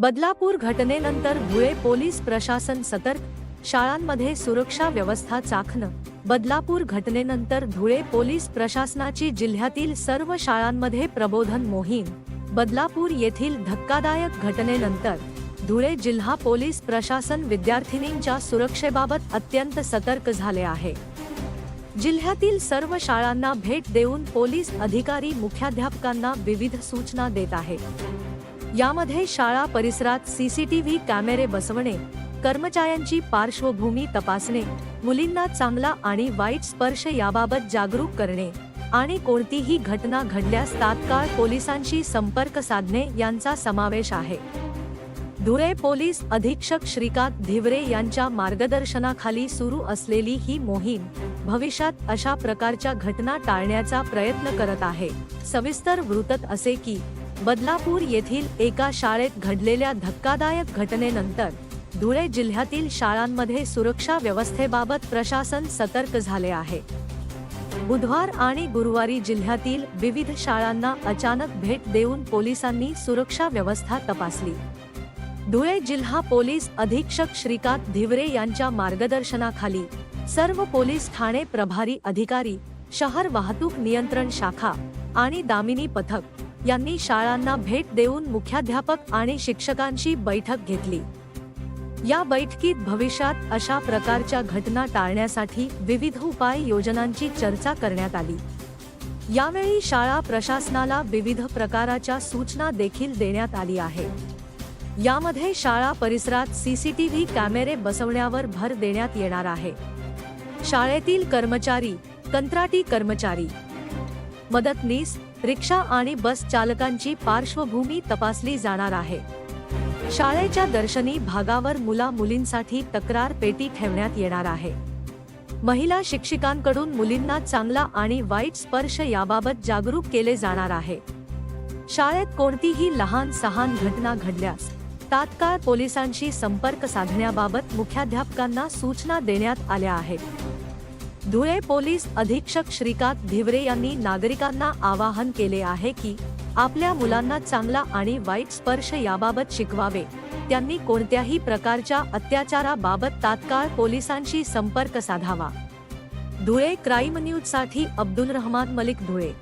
बदलापूर घटनेनंतर धुळे पोलीस प्रशासन सतर्क शाळांमध्ये सुरक्षा व्यवस्था चाखणं. बदलापूर घटनेनंतर धुळे पोलीस प्रशासनाची जिल्ह्यातील सर्व शाळांमध्ये प्रबोधन मोहीम. बदलापूर येथील धक्कादायक घटनेनंतर धुळे जिल्हा पोलीस प्रशासन विद्यार्थिनींच्या सुरक्षेबाबत अत्यंत सतर्क झाले आहे. जिल्ह्यातील सर्व शाळांना भेट देऊन पोलीस अधिकारी मुख्याध्यापकांना विविध सूचना देत आहेत. यामध्ये शाळा परिसरात सीसीटीव्ही कॅमेरे बसवणे कर्मचाऱ्यांची पार्श्वभूमी तपासणे मुलींना चांगला आणि वाईट स्पर्श याबाबत जागरूक करणे आणि कोणतीही घटना घडल्यास तात्काळ पोलिसांशी संपर्क साधणे यांचा समावेश आहे. धुळे पोलीस अधीक्षक श्रीकांत धिवरे यांच्या मार्गदर्शनाखाली सुरू असलेली ही मोहीम भविष्यात अशा प्रकारच्या घटना टाळण्याचा प्रयत्न करत आहे. सविस्तर वृत्त असे की बदलापूर येथील एका शाळेत घडलेल्या धक्कादायक घटनेनंतर धुळे जिल्ह्यातील शाळांमध्ये सुरक्षा व्यवस्थेबाबत प्रशासन सतर्क झाले आहे. बुधवार आणि गुरुवारी जिल्ह्यातील विविध शाळांना अचानक भेट देऊन पोलिसांनी सुरक्षा व्यवस्था तपासली. धुळे जिल्हा पोलीस अधीक्षक श्रीकांत धिवरे यांच्या मार्गदर्शनाखाली सर्व पोलीस ठाणे प्रभारी अधिकारी शहर वाहतूक नियंत्रण शाखा आणि दामिनी पथक यांनी शाळांना भेट देऊन मुख्याध्यापक आणि शिक्षकांशी बैठक घेतली. या बैठकीत भविष्यात अशा प्रकारच्या घटना टाळण्यासाठी विविध उपाय योजनांची चर्चा करण्यात आली. यावेळी शाळा प्रशासनाला विविध प्रकाराच्या सूचना देखील देण्यात आली आहे. यामध्ये शाळा परिसरात सीसीटीव्ही कॅमेरे बसवण्यावर भर देण्यात येणार आहे. शाळेतील कर्मचारी कंत्राटी कर्मचारी मदतनीस रिक्षा आणि बस चालकांची पार्श्वभूमी तपासली जाणार आहे. शाळेच्या दर्शनी भागावर मुला मुलींसाठी तक्रार पेटी ठेवण्यात येणार आहे. महिला शिक्षिकांकडून मुलींना चांगला आणि वाईट स्पर्श याबाबत जागरूक केले जाणार आहे. शाळेत कोणतीही लहान सहान घटना घडल्यास तात्काळ पोलिसांशी संपर्क साधण्याबाबत मुख्याध्यापकांना सूचना देण्यात आल्या आहेत. धुळे पोलीस अधीक्षक श्रीकांत धिवरे यांनी नागरिकांना आवाहन केले आहे की आपल्या मुलांना चांगला आणि वाईट स्पर्श याबाबत शिकवावे. त्यांनी कोणत्याही प्रकारच्या अत्याचाराबाबत तात्काळ पोलिसांशी संपर्क साधावा. धुळे क्राईम न्यूजसाठी अब्दुल रहमान मलिक धुळे.